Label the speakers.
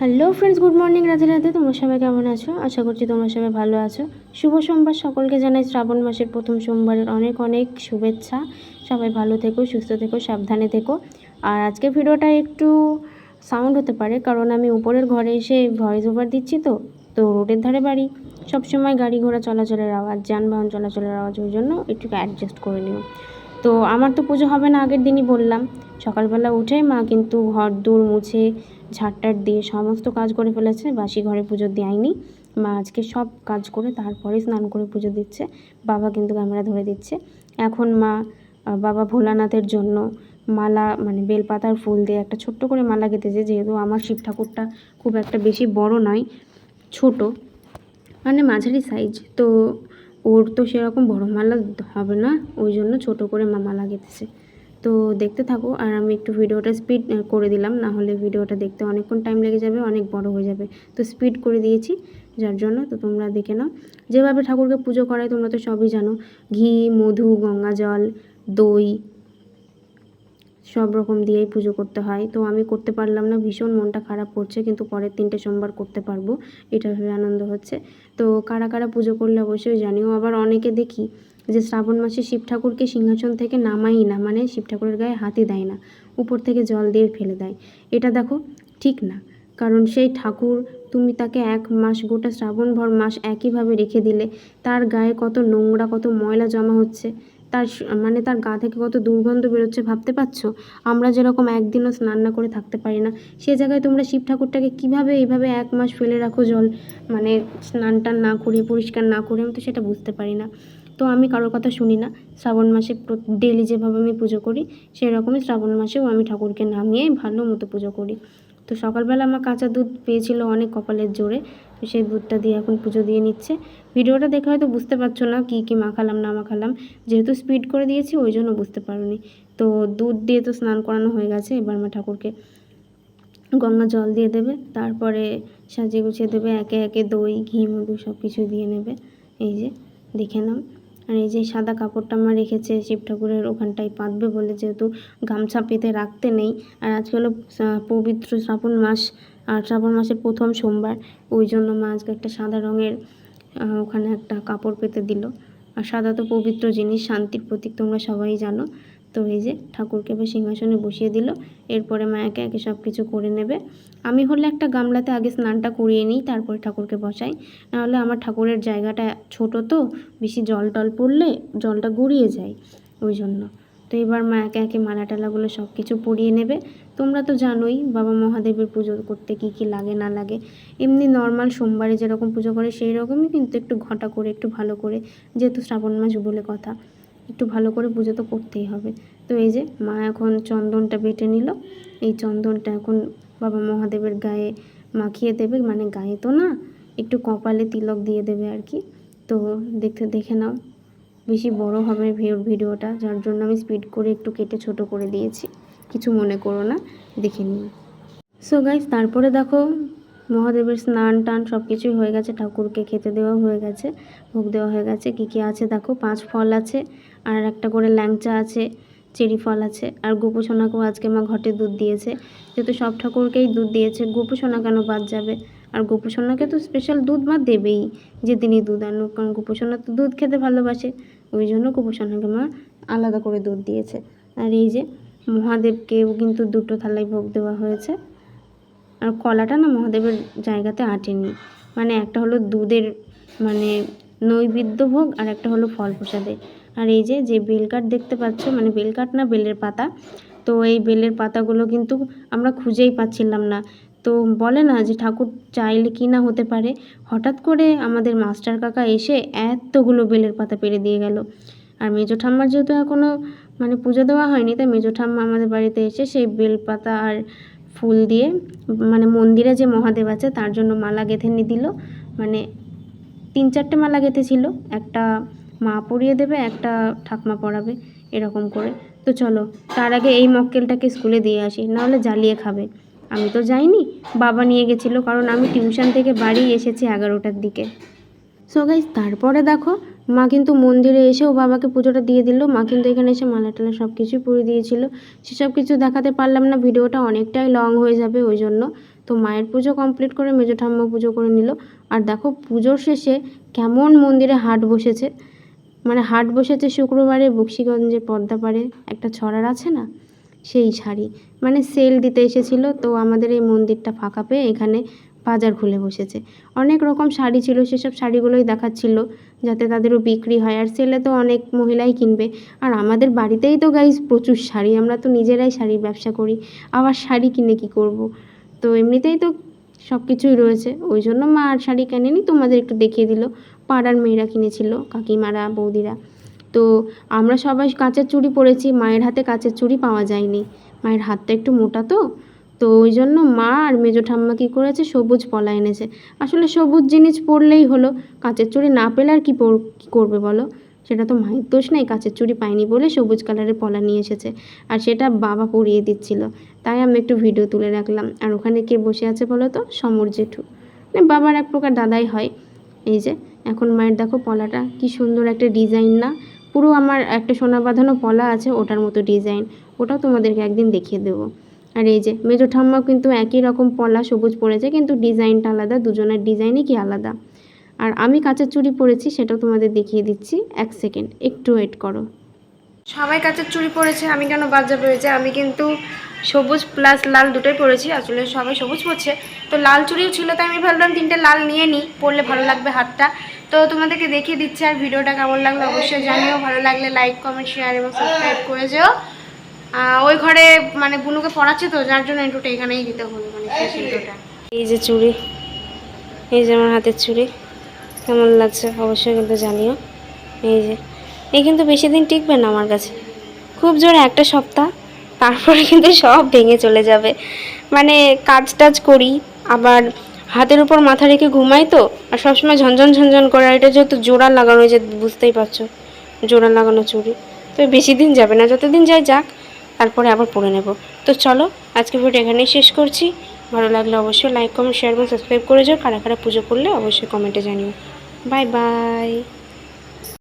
Speaker 1: Hello friends good morning Radhe Radhe. তোমরা সবাই কেমন আছো? আশা করছি তোমরা সবাই ভালো আছো। শুভ সোমবার। সকলকে জানাই শ্রাবণ মাসের প্রথম সোমবারের অনেক অনেক শুভেচ্ছা। সবাই ভালো থেকো, সুস্থ থেকো, সাবধানে থেকো। আর আজকে ভিডিওটা একটু সাউন্ড হতে পারে, কারণ আমি উপরের ঘরে এসে ভয়েস ওভার দিচ্ছি তো তো রোডের ধারে বাড়ি। সবসময় গাড়ি ঘোড়া চলাচলের আওয়াজ, যানবাহন চলাচলের আওয়াজ, ওই জন্য একটু অ্যাডজাস্ট করে নিও। তো আমার তো পুজো হবে না, আগের দিনই বললাম। সকালবেলা উঠে মা কিন্তু ঘর দূর মুছে, ঝাড়টার দিয়ে সমস্ত কাজ করে ফেলেছে, বাসি ঘরে পুজো দেয়নি। মা আজকে সব কাজ করে তারপরে স্নান করে পুজো দিচ্ছে, বাবা কিন্তু ক্যামেরা ধরে দিচ্ছে। এখন মা বাবা ভোলানাথের জন্য মালা মানে বেলপাতার ফুল দিয়ে একটা ছোট্ট করে মালা গেঁথেছে, যেহেতু আমার শিব ঠাকুরটা খুব একটা বেশি বড় নয়, ছোট মানে মাঝারি সাইজ তো ওর তো সেরকম বড় মালা হবে না, ওই জন্য ছোট করে মা মালা গেঁথেছে। তো দেখতে থাকো। আর আমি একটু ভিডিওটা স্পিড করে দিলাম, না হলে ভিডিওটা দেখতে অনেকক্ষণ টাইম লেগে যাবে, অনেক বড় হয়ে যাবে। তো স্পিড করে দিয়েছি, যার জন্য তো তোমরা দেখে নাও। যেভাবে ঠাকুরকে পুজো করায় তোমরা তো সবই জানো। ঘি, মধু, গঙ্গা জল, দই, সব রকম দিয়েই পুজো করতে হয়। তো আমি করতে পারলাম না, ভীষণ মনটা খারাপ করছে, কিন্তু পরের তিনটে সোমবার করতে পারব, এটা ভেবে আনন্দ হচ্ছে। তো কারা কারা পুজো করলে অবশ্যই জানিও। আবার অনেকে দেখি যে শ্রাবণ মাসে শিব ঠাকুরকে সিংহাসন থেকে নামাই না মানে শিব ঠাকুরের গায়ে হাতে দেয় না, উপর থেকে জল দিয়ে ফেলে দেয়। এটা দেখো ঠিক না, কারণ সেই ঠাকুর তুমি তাকে এক মাস, গোটা শ্রাবণ ভর মাস একইভাবে রেখে দিলে, তার গায়ে কত নোংরা, কত ময়লা জমা হচ্ছে। তার মানে তার গা থেকে কত দুর্গন্ধ বেরোচ্ছে ভাবতে পারছ? আমরা যেরকম একদিনও স্নান না করে থাকতে পারি না, সে জায়গায় তোমরা শিব ঠাকুরটাকে কীভাবে এইভাবে এক মাস ফেলে রাখো জল? মানে স্নান টান না করে পরিষ্কার না করে আমি তো সেটা বুঝতে পারি না। তো আমি কারোর কথা শুনি না। শ্রাবণ মাসে ডেলি যেভাবে আমি পুজো করি সেই রকমই শ্রাবণ মাসেও আমি ঠাকুরকে নামিয়ে ভালো মতো পুজো করি। তো সকালবেলা আমার কাঁচা দুধ পেয়েছিল অনেক কপালের জোরে, তো সেই দুধটা দিয়ে এখন পুজো দিয়ে নিচ্ছে। ভিডিওটা দেখে হয়তো বুঝতে পারছ না কী কী মাখালাম, না মাখালাম। যেহেতু স্পিড করে দিয়েছি, ওই জন্য বুঝতে পারোনি। তো দুধ দিয়ে তো স্নান করানো হয়ে গেছে, এবার মা ঠাকুরকে গঙ্গা জল দিয়ে দেবে। তারপরে সাজিয়ে গুছিয়ে দেবে, একে একে দই, ঘি, মধু সব কিছু দিয়ে নেবে। এই যে, দেখে নাও। আর এই যে সাদা কাপড়টা আমার রেখেছে, শিব ঠাকুরের ওখানটায় পাতবে বলে যেহেতু গামছা পেতে রাখতে নেই। আর আজকে হলো পবিত্র শ্রাবণ মাস, আর শ্রাবণ মাসের প্রথম সোমবার, ওই জন্য মা আজকে একটা সাদা রঙের ওখানে একটা কাপড় পেতে দিল। আর সাদা তো পবিত্র জিনিস, শান্তির প্রতীক তোমরা সবাই জানো। তো এই যে ঠাকুরকে এবার সিংহাসনে বসিয়ে দিল। এরপরে মা একে একে সব কিছু করে নেবে। আমি হলে একটা গামলাতে আগে স্নানটা করিয়ে নিই, তারপরে ঠাকুরকে বসাই। নাহলে আমার ঠাকুরের জায়গাটা ছোট তো, বেশি জল টল পড়লে জলটা গড়িয়ে যায় ওই জন্য। তো এবার মা একে একে মালা টালাগুলো সব কিছু পরিয়ে নেবে। তোমরা তো জানোই বাবা মহাদেবের পুজো করতে কি কি লাগে, না লাগে। এমনি নর্মাল সোমবারে যেরকম পুজো করে সেই রকমই কিন্তু একটু ঘটা করে, একটু ভালো করে, যেহেতু শ্রাবণ মাস বলে কথা। একটু ভালো করে পুজো তো করতেই হবে। তো এই যে মা এখন চন্দনটা বেটে নিল। এই চন্দনটা এখন বাবা মহাদেবের গায়ে মাখিয়ে দেবে মানে গায়ে তো না, একটু কপালে তিলক দিয়ে দেবে আর কি। তো দেখতে, দেখে নাও, বেশি বড় হবে ভিডিওটা, যার জন্য আমি স্পিড করে একটু কেটে ছোট করে দিয়েছি। কিছু মনে করো না, দেখে নিও। সো গাইজ তারপরে দেখো মহাদেবের স্নান টান সব কিছুই হয়ে গেছে, ঠাকুরকে খেতে দেওয়া হয়ে গেছে, ভোগ দেওয়া হয়ে গেছে, কী কী আছে দেখো, পাঁচ ফল আছে, আর একটা করে ল্যাংচা আছে, চেরি ফল আছে, আর গোপোষণাকেও আজকে মা ঘটে দুধ দিয়েছে, যেহেতু সব ঠাকুরকেই দুধ দিয়েছে গোপোষণা কেন বাদ যাবে? আর গোপোষণাকে তো স্পেশাল দুধ মা দেবেই যেদিনই দুধ আনুক, কারণ গোপোষণা তো দুধ খেতে ভালোবাসে, ওই জন্য গোপোষণাকে মা আলাদা করে দুধ দিয়েছে, আর এই যে মহাদেবকেও কিন্তু দুটো থালায় ভোগ দেওয়া হয়েছে আর কলাটা না মহাদেবের জায়গাতে আটেনি। মানে একটা হলো দুধের মানে নৈবেদ্য ভোগ আর একটা হলো ফল প্রসাদে। আর এই যে যে বেলকাঠ দেখতে পাচ্ছ মানে বেলকাঠ না, বেলের পাতা। তো এই বেলের পাতাগুলো কিন্তু আমরা খুঁজেই পাচ্ছিলাম না। তো বলে না যে ঠাকুর চাইলে কি না হতে পারে। হঠাৎ করে আমাদের মাস্টার কাকা এসে এতগুলো বেলের পাতা পেরে দিয়ে গেল। আর মেজো ঠাম্মার যেহেতু এখনও মানে পুজো দেওয়া হয়নি, তাই মেজো ঠাম্মা আমাদের বাড়িতে এসে সেই বেলপাতা আর ফুল দিয়ে মানে মন্দিরে যে মহাদেব আছে তার জন্য মালা গেঁথে নিয়ে দিল। মানে তিন চারটে মালা গেঁথেছিল, একটা মা পরিয়ে দেবে, একটা ঠাকমা পরাবে, এরকম করে। তো চলো, তার আগে এই মক্কেলটাকে স্কুলে দিয়ে আসি, নাহলে জ্বালিয়ে খাবে। আমি তো যাইনি, বাবা নিয়ে গেছিল, কারণ আমি টিউশন থেকে বাড়ি এসেছি এগারোটার দিকে। সো গাইজ তারপরে দেখো মা কিন্তু মন্দিরে এসেও বাবাকে পুজোটা দিয়ে দিল। মা কিন্তু এখানে এসে মালা টালা সব কিছুই পরে দিয়েছিল। সেসব কিছু দেখাতে পারলাম না, ভিডিওটা অনেকটাই লং হয়ে যাবে ওই জন্য। তো মায়ের পুজো কমপ্লিট করে মেজো ঠাম্মা পুজো করে নিল। আর দেখো পুজোর শেষে কেমন মন্দিরে হাট বসেছে। মানে হাট বসেছে শুক্রবারে বক্সিগঞ্জে পদ্মাপাড়ে একটা ছড়ার আছে না? সেই শাড়ি। মানে সেল দিতে এসেছিল, তো আমাদের এই মন্দিরটা ফাঁকা পেয়ে এখানে বাজার খুলে বসেছে। অনেক রকম শাড়ি ছিল, সেসব শাড়িগুলোই দেখাচ্ছিল যাতে তাদেরও বিক্রি হয়। আর সেলে তো অনেক মহিলাই কিনবে। আর আমাদের বাড়িতেই তো গাইজ প্রচুর শাড়ি, আমরা তো নিজেরাই শাড়ির ব্যবসা করি। আবার শাড়ি কিনে কি করব? তো এমনিতেই তো সব কিছুই রয়েছে। ওই জন্য মা আর শাড়ি কেনেনি, তোমাদের একটু দেখিয়ে দিল। পাড়ার মেয়েরা কিনেছিল, কাকিমারা, বৌদিরা। তো আমরা সবাই কাঁচের চুড়ি পরেছি, মায়ের হাতে কাঁচের চুড়ি পাওয়া যায়নি। মায়ের হাতটা একটু মোটা তো তো ওই জন্য মা আর মেজো ঠাম্মা কী করেছে? সবুজ পলা এনেছে। আসলে সবুজ জিনিস পরলেই হলো। কাঁচের চুড়ি না পেলে আর কী করবে বলো? সেটা তো মায়ের দোষ নেই। কাঁচের চুড়ি পায়নি বলে সবুজ কালারের পলা নিয়ে এসেছে। আর সেটা বাবা পরিয়ে দিচ্ছিল। তাই আমি একটু ভিডিও তুলে রাখলাম। আর ওখানে কে বসে আছে বলো তো? সমর জেঠু। মানে বাবার এক প্রকার দাদাই হয়। এই যে, এখন মায়ের দেখো পলাটা কি সুন্দর একটা ডিজাইন না? পুরো আমার একটা সোনা বাঁধানো পলা আছে, ওটার মতো ডিজাইন। ওটাও তোমাদেরকে একদিন দেখিয়ে দেবো। আর এই যে, মেজো ঠাম্মা কিন্তু একই রকম পলা সবুজ পরেছে, কিন্তু ডিজাইনটা আলাদা, দুজনের ডিজাইনই কি আলাদা। আর আমি কাঁচের চুড়ি পরেছি, সেটাও তোমাদের দেখিয়ে দিচ্ছি, এক সেকেন্ড, একটু ওয়েট করো। সবাই কাঁচের চুড়ি পরেছে, আমি কেন যাবে? হয়েছে আমি কিন্তু সবুজ প্লাস লাল দুটোই পরেছি, আসলে সবাই সবুজ পরছে। তো লাল চুড়িও ছিল, তাই আমি ভাবলাম তিনটে লাল নিয়ে নিই, পরলে ভালো লাগবে হাতটা। তো তোমাদেরকে দেখিয়ে দিচ্ছি আর ভিডিওটা কেমন লাগল অবশ্যই জানিও, ভালো লাগলে লাইক কমেন্ট শেয়ার এবং সাবস্ক্রাইব করে যেও। ওই ঘরে মানে বুনুকে পড়াচ্ছে তো যার জন্য ইন্টুটা এখানেই দিতে হলো মানে এই যে। চুড়ি এই যে আমার হাতের চুড়ি কেমন লাগছে অবশ্যই কিন্তু জানিও। এই যে এই কিন্তু বেশি দিন টিকবে না আমার কাছে। খুব জোরে একটা সপ্তাহ তারপরে কিন্তু সব ভেঙে চলে যাবে। মানে কাজ টাজ করি আবার হাতের উপর মাথা রেখে ঘুমাই তো আর সবসময় ঝনঝন ঝনঝন করে আর এটা যেহেতু জোড়া লাগানো যে বুঝতেই পারছ জোড়া লাগানো চুড়ি। তো বেশি দিন যাবে না যতদিন যায় যাক তারপরে আবার পড়ে নেব। তো চলো আজকে ভিডিও এখানেই শেষ করছি। ভালো লাগলে অবশ্যই লাইক কমেন্ট শেয়ার এবং সাবস্ক্রাইব করে যাও। কারা কারা পুজো করলে অবশ্যই কমেন্টে জানিও। Bye bye